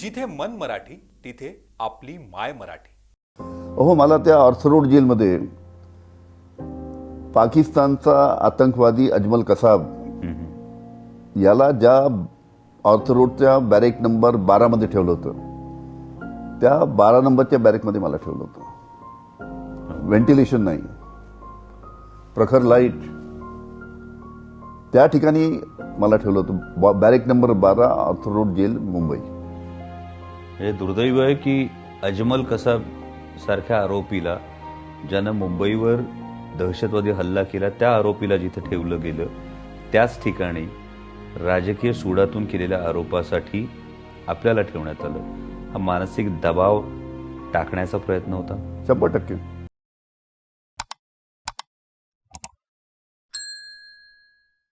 जिथे मन मराठी तिथे आपली माय मराठी. अहो मला त्या ऑर्थरोड जेलमध्ये पाकिस्तानचा आतंकवादी अजमल कसाब याला ज्या ऑर्थरोडच्या बॅरेक नंबर बारामध्ये ठेवलं होतं त्या बारा नंबरच्या बॅरेकमध्ये मला ठेवलं होतं. व्हेंटिलेशन नाही. प्रखर लाइट त्या ठिकाणी मला ठेवलं होतं. बॅरेक नंबर बारा ऑर्थरोड जेल मुंबई. हे दुर्दैव आहे की अजमल कसाब सारख्या आरोपीला ज्यानं मुंबईवर दहशतवादी हल्ला केला त्या आरोपीला जिथं ठेवलं गेलं त्याच ठिकाणी राजकीय सुडातून केलेल्या आरोपासाठी आपल्याला ठेवण्यात आलं. हा मानसिक दबाव टाकण्याचा प्रयत्न होता. शंभर टक्के.